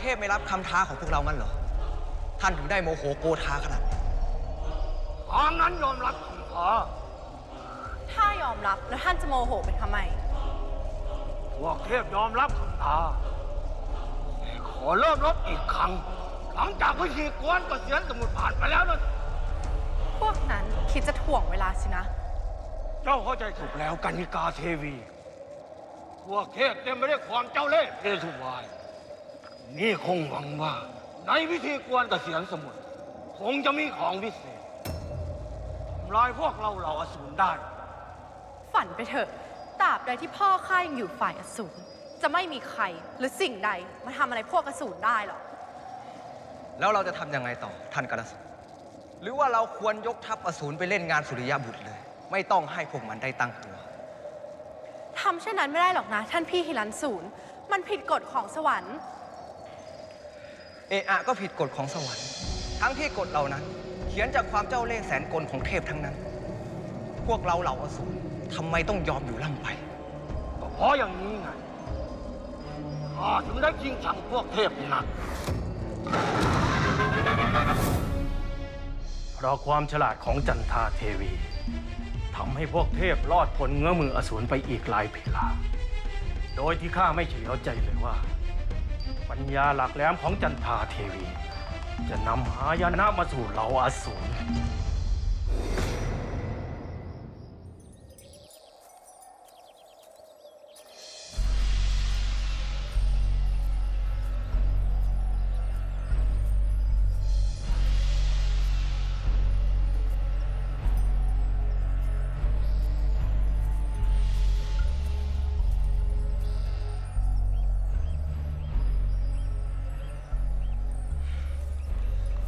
เทพไม่รับคำท้าของพวกเรางั้นเหรอ ท่านถึงได้โมโหโกธาขนาดนี้ทางนั้นยอมรับคำท้าถ้ายอมรับแล้วท่านจะโมโหไปทำไม พวกเทพยอมรับคำท้าแต่ขอเริ่มรบอีกครั้ง หลังจากพิธีกวนเกษียณสมุทรผ่านไปแล้วนะพวกนั้นคิดจะถ่วงเวลาสินะ เจ้าเข้าใจถูกแล้วกันิกาเทวี พวกเทพเต็มไปด้วยความเจ้าเล่ห์เพทุวาย นี่คงหวังว่า ในพิธีกวนเกษียณสมุทรคงจะมีของพิเศษทำลายพวกเราเหล่าอสูรได้ ฝันไปเถอะตราบใดที่พ่อข้ายังอยู่ฝ่ายอสูรจะไม่มีใครหรือสิ่งใดมาทำอะไรพวกอสูรได้หรอกแล้วเราจะทำยังไงต่อท่านกาลสุหรือว่าเราควรยกทัพอสูรไปเล่นงานสุริยบุตรเลย ไม่ต้องให้พวกมันได้ตั้งตัวทำเช่นนั้นไม่ได้หรอกนะ ท่านพี่ฮิรันศูนย์ มันผิดกฎของสวรรค์ เอะอะก็ผิดกฎของสวรรค์ ทั้งที่กฎเหล่านั้น เขียนจากความเจ้าเล่ห์แสนกลของเทพทั้งนั้น พวกเราเหล่าอสูรทำไมต้องยอมอยู่ล่ำไป ก็เพราะอย่างนี้ไงข้าถึงได้จริงชังพวกเทพหนัก เพราะความฉลาดของจันทาเทวีทำให้พวกเทพรอดพ้นเงื้อมืออสูรไปอีกหลายเพลา โดยที่ข้าไม่เฉลียวใจเลยว่า ปัญญาหลักแหลมของจันทาเทวี จะนำหายนะมาสู่เหล่าอสูร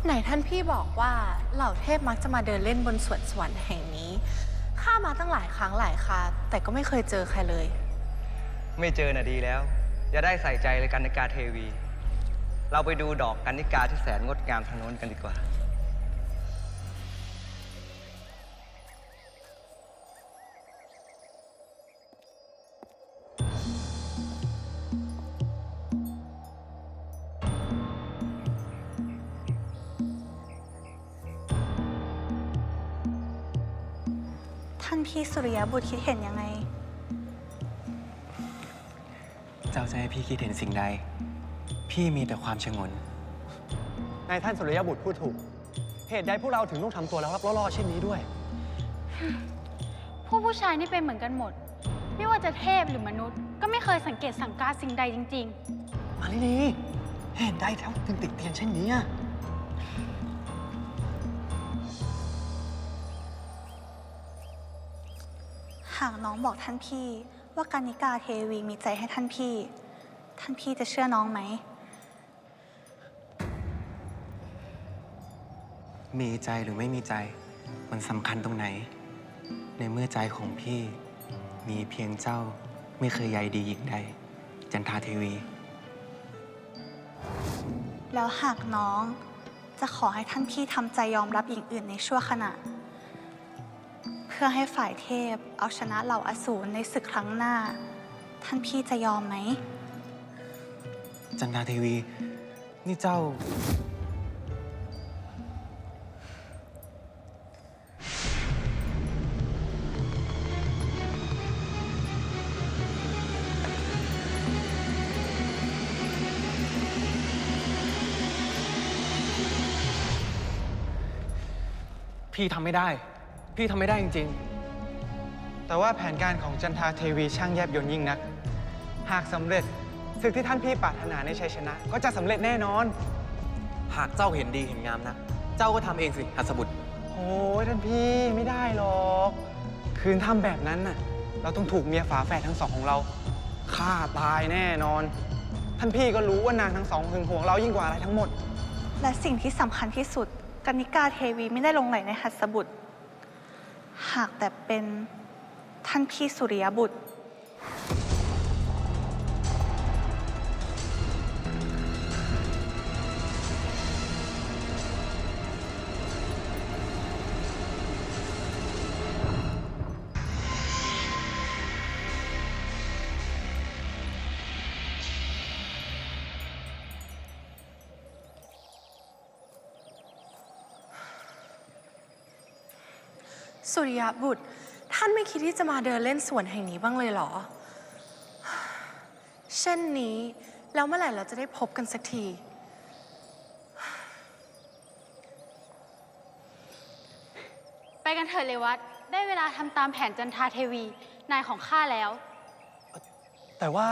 ไหนท่านพี่บอกว่าเหล่าเทพมักจะมาเดินเล่นบนสวนสวรรค์แห่งนี้ ข้ามาตั้งหลายครั้งหลายคราแต่ก็ไม่เคยเจอใครเลย ไม่เจอน่ะดีแล้ว อย่าได้ใส่ใจเลยกันนิกาเทวี เราไปดูดอกกันนิกาที่แสนงดงามทางโน้นกันดีกว่า พี่สุริยบุตรคิดเห็นยังไง เจ้าจะให้พี่คิดเห็นสิ่งใด พี่มีแต่ความชงน นายท่านสุริยบุตรพูดถูก เหตุใดพวกเราถึงต้องทำตัวแล้วรับล่อๆเช่นนี้ด้วย ผู้ผู้ชายนี่เป็นเหมือนกันหมด ไม่ว่าจะเทพหรือมนุษย์ ก็ไม่เคยสังเกตสังการสิ่งใดจริง มาลินีเหตุใดเจ้าถึงติดเตียนเช่นนี้อะากน้องบอกท่านพี่ ว่าการนิกาเทวีมีใจให้ท่านพี่ ท่านพี่จะเชื่อน้องไหม มีใจหรือไม่มีใจ มันสำคัญตรงไหน ในเมื่อใจของพี่ มีเพียงเจ้าไม่เคยใยดีหญิงใด จันทาเทวี แล้วหากน้องจะขอให้ท่านพี่ทำใจยอมรับหญิงอื่นในชั่วขณะเพื่อให้ฝ่ายเทพเอาชนะเหล่าอสูรในศึกครั้งหน้า ท่านพี่จะยอมไหม จันทาเทวี นี่เจ้า พี่ทำไม่ได้ พี่ทำไม่ได้จริงๆแต่ว่าแผนการของจันทาเทวีช่างแยบยลยิ่งนัก หากสำเร็จศึกที่ท่านพี่ปรารถนาในชัยชนะ ก็จะสำเร็จแน่นอน หากเจ้าเห็นดีเห็นงามนะ เจ้าก็ทำเองสิหัสบุตร โอ้ยท่านพี่ไม่ได้หรอก คืนทำแบบนั้นน่ะ เราต้องถูกเมียฝาแฝดทั้งสองของเราฆ่าตายแน่นอน ท่านพี่ก็รู้ว่านางทั้งสองหึงหวงเรายิ่งกว่าอะไรทั้งหมด และสิ่งที่สำคัญที่สุดกนิกาเทวีไม่ได้ลงไหลในหัสบุตร หากแต่เป็นท่านพี่สุริยบุตร สุริยบุตร ท่านไม่คิดที่จะมาเดินเล่นสวนแห่งนี้บ้างเลยเหรอ เช่นนี้ แล้วเมื่อไหร่เราจะได้พบกันสักที ไปกันเถิดเลยวัดได้เวลาทำตามแผนจันทาเทวี นายของข้าแล้ว แต่ว่า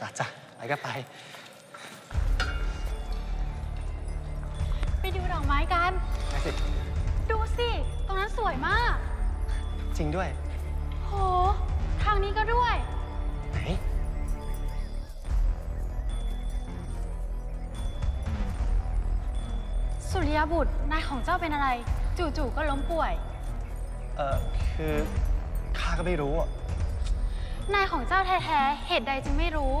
จ้ะจ้ะไปก็ไป ไปดูดอกไม้กันไป สิ ดูสิ ตรงนั้นสวยมาก จริงด้วย โห ทางนี้ก็ด้วย ไหน สุริยบุตร นายของเจ้าเป็นอะไร จู่ๆก็ล้มป่วย เออคือข้าก็ไม่รู้อะนายของเจ้าแท้ๆ เหตุใดจึงไม่รู้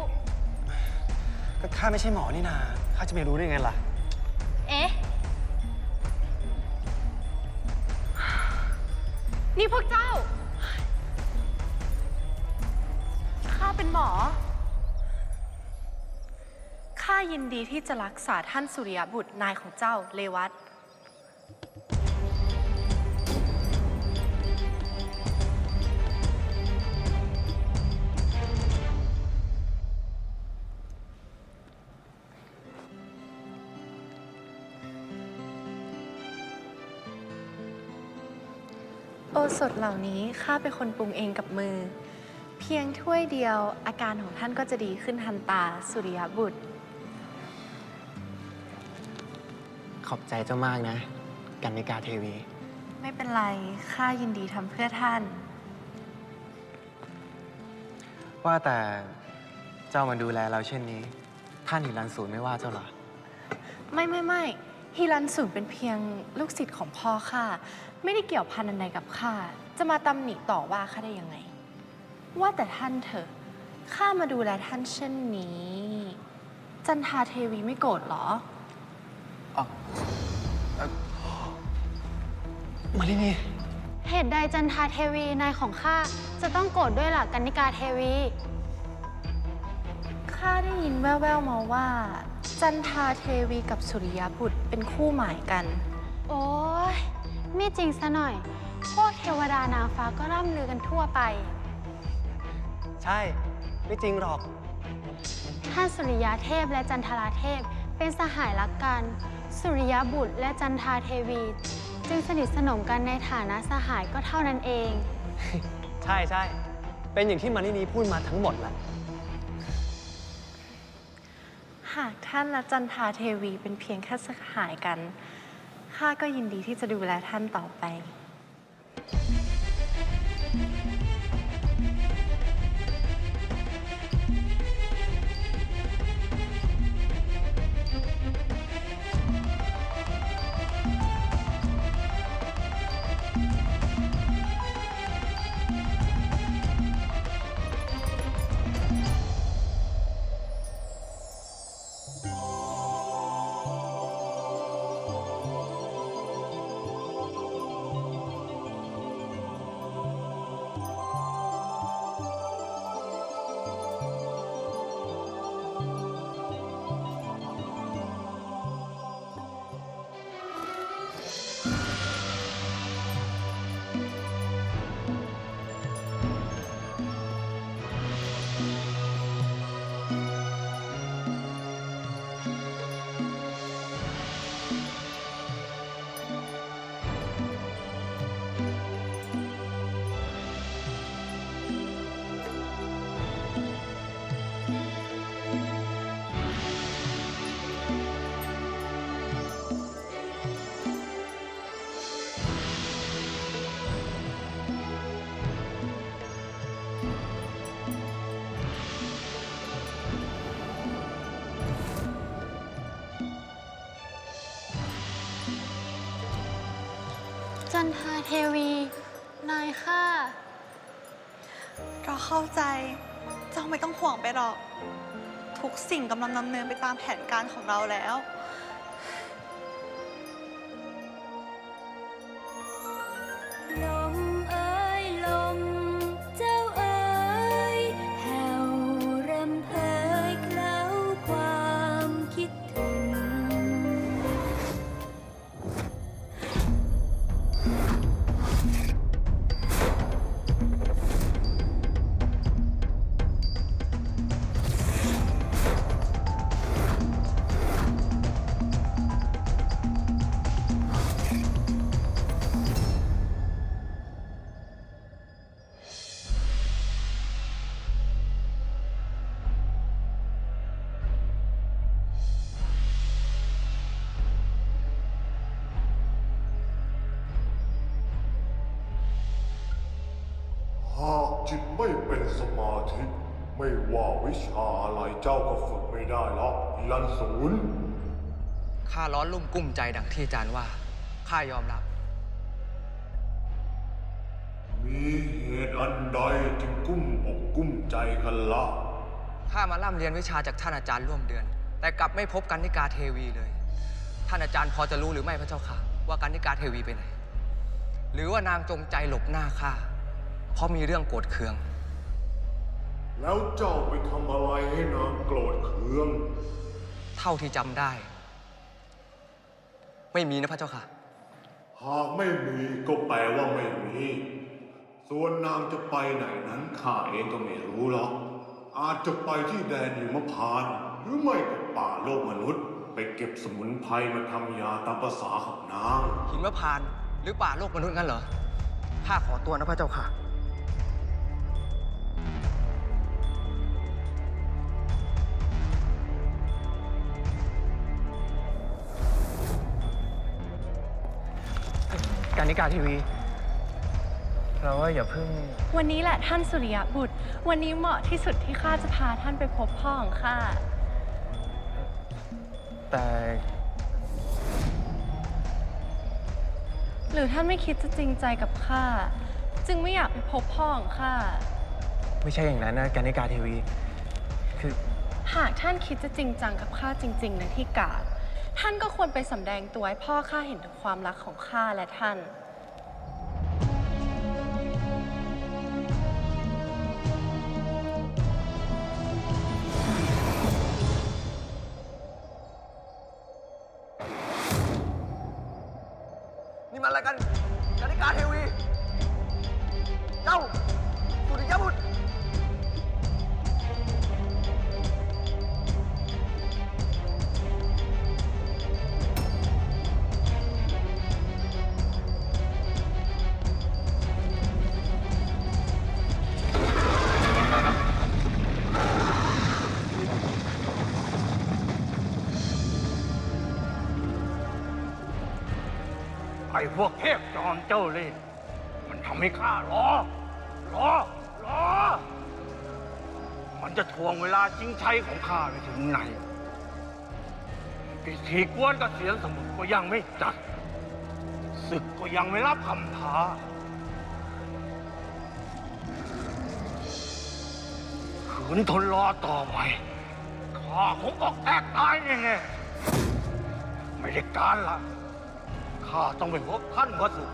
ก็ข้าไม่ใช่หมอนี่นา ข้าจะไม่รู้ได้ไงล่ะ เอ๊ะ นี่พวกเจ้า ข้าเป็นหมอ ข้ายินดีที่จะรักษาท่านสุริยบุตรนายของเจ้าเลวัต สถเหล่านี้ข้าเป็นคนปรุงเองกับมือ เพียงถ้วยเดียวอาการของท่านก็จะดีขึ้นทันตาสุริยบุตร ขอบใจเจ้ามากนะ กันนิกาเทวี ไม่เป็นไรข้ายินดีทำเพื่อท่าน ว่าแต่เจ้ามาดูแลเราเช่นนี้ ท่านหิรันสูนไม่ว่าเจ้าเหรอ ไม่ไม่ไม่ ฮิรันสุนเป็นเพียงลูกศิษย์ของพ่อข้าไม่ได้เกี่ยวพันอันใดกับข้าจะมาตำหนิต่อว่าข้าได้ยังไง ว่าแต่ท่านเถอะข้ามาดูแลท่านเช่นนี้ จันทาเทวีไม่โกรธเหรอมาที่นี่เหตุใดจันทาเทวีนายของข้าจะต้องโกรธด้วยล่ะกันนิกาเทวี ข้าได้ยินแว่วๆมาว่า จันทาเทวีกับสุริยบุตรเป็นคู่หมายกัน โอ้ยไม่จริงซะหน่อย พวกเทวดานางฟ้าก็ร่ำลือกันทั่วไป ใช่ ไม่จริงหรอก ท่านสุริยาเทพและจันทราเทพเป็นสหายรักกัน สุริยบุตรและจันทาเทวี จึงสนิทสนมกันในฐานะสหายก็เท่านั้นเอง ใช่ใช่ เป็นอย่างที่มานินีพูดมาทั้งหมดแหละ หากท่านและจันทาเทวีเป็นเพียงแค่สหายกัน ข้าก็ยินดีที่จะดูแลท่านต่อไป ทาเทวี นายค่ะ เราเข้าใจ เจ้าไม่ต้องห่วงไปหรอก ทุกสิ่งกำลังดำเนินไปตามแผนการของเราแล้ว เจ้าก็ฝึกไม่ได้หรอกอีลันศูนย์ข้าร้อนรุ่มกุ้มใจดังที่อาจารย์ว่า ข้ายอมรับ มีเหตุอันใดจึงกุ้มอกกุ้มใจกันล่ะข้ามาร่ำเรียนวิชาจากท่านอาจารย์ร่วมเดือน แต่กลับไม่พบกันนิกาเทวีเลย ท่านอาจารย์พอจะรู้หรือไม่พระเจ้าค่ะ ว่ากันนิกาเทวีไปไหน หรือว่านางจงใจหลบหน้าข้าเพราะมีเรื่องโกรธเคือง แล้วเจ้าไปทำอะไรให้นางโกรธเคือง เท่าที่จำได้ ไม่มีนะพระเจ้าค่ะ หากไม่มีก็แปลว่าไม่มี ส่วนนางจะไปไหนนั้นข้าเองก็ไม่รู้หรอก อาจจะไปที่แดนหิมพานต์หรือไม่ก็ป่าโลกมนุษย์ ไปเก็บสมุนไพรมาทำยาตามภาษาของนาง หินมะพานต์หรือป่าโลกมนุษย์งั้นเหรอ ข้าขอตัวนะพระเจ้าค่ะารนิกาทีวี เราว่าอย่าเพิ่ง วันนี้แหละท่านสุริยบุตร วันนี้เหมาะที่สุดที่ข้าจะพาท่านไปพบพ่อของข้า แต่หรือท่านไม่คิดจะจริงใจกับข้า จึงไม่อยากไปพบพ่อของข้า ไม่ใช่อย่างนั้นนะการนิกาทีวี คือ หากท่านคิดจะจริงจังกับข้าจริง ๆนะที่กาด ท่านก็ควรไปสำแดงตัวให้พ่อข้าเห็นถึงความรักของข้าและท่าน เจ้าเล่ห์มันทำให้ข้ารอรอรอ มันจะทวงเวลาจริงชัยของข้าไปถึงไหนพิธีกวนกเกษียณสมุทรก็ยังไม่จัดศึกก็ยังไม่รับคำท้า ขืนทนรอต่อไปข้าคงออกแตกตายแน่ๆไม่ได้การละ ข้าต้องไปพบท่านพระสุ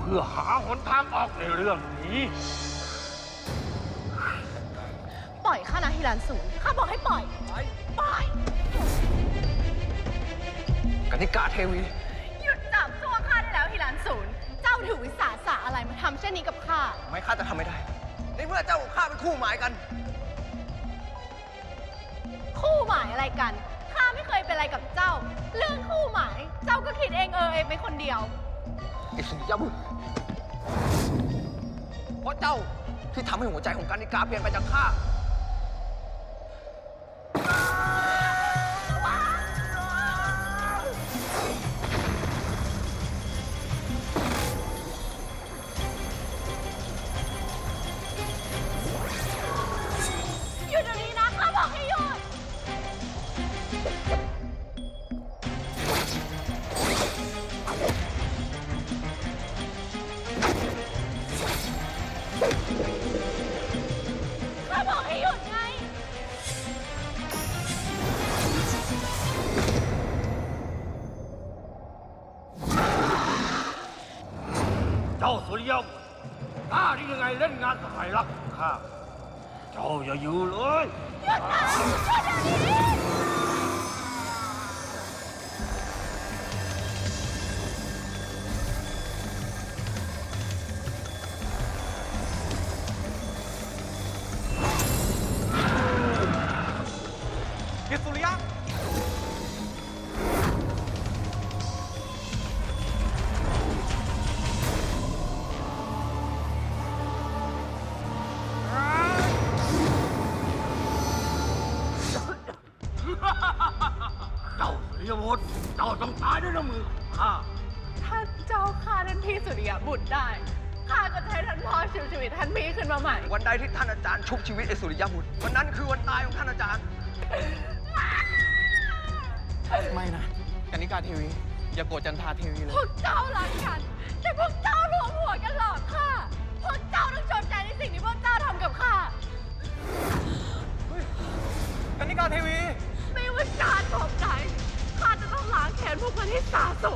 เพื่อหาหนทางออกในเรื่องนี้ ปล่อยข้านะฮิรันสูงข้าบอกให้ปล่อย ปล่อยกานิกาเทวี หยุดจับตัวข้าได้แล้วฮิรันสูนเจ้าถือวิสาสะอะไรมาทำเช่นนี้กับข้า ไม่ข้าจะทำไม่ได้ ในเมื่อเจ้ากับข้าเป็นคู่หมายกัน คู่หมายอะไรกัน ข้าไม่เคยเป็นอะไรกับเจ้า เรื่องคู่หมาย เจ้าก็คิดเองเออเองเป็นคนเดียว ไอ้สุริยบุตรเพราะเจ้าที่ทำให้หัวใจของกานิกาเปลี่ยนไปจากข้า เจ้าสุริยกข้าได้ยังไงเล่นงานสบายรักของข้าเจ้าอย่าอยู่เลยพิ้าต้องตายด้วยน้ำมือของข้าท่านเจ้าฆ่าท่านพี่สุริยะบุตรได้ข้าก็ใช้ท่านพ่อชีวชีวิตท่านพี่ขึ้นมาใหม่ วันใดที่ท่านอาจารย์ชุบชีวิตไอ้สุริยะบุตรวันนั้นคือวันตายของท่านอาจารย์ ไม่นะกันิการทวี อย่าโกรธจันทาเทวีเลย พวกเจ้ารักกัน แต่พวกเจ้ารวมหัวกันหลอกข้าพวกเจ้าต้องชดใจในสิ่งที่พวกเจ้าทำกับข้า กันิการทวี 打斗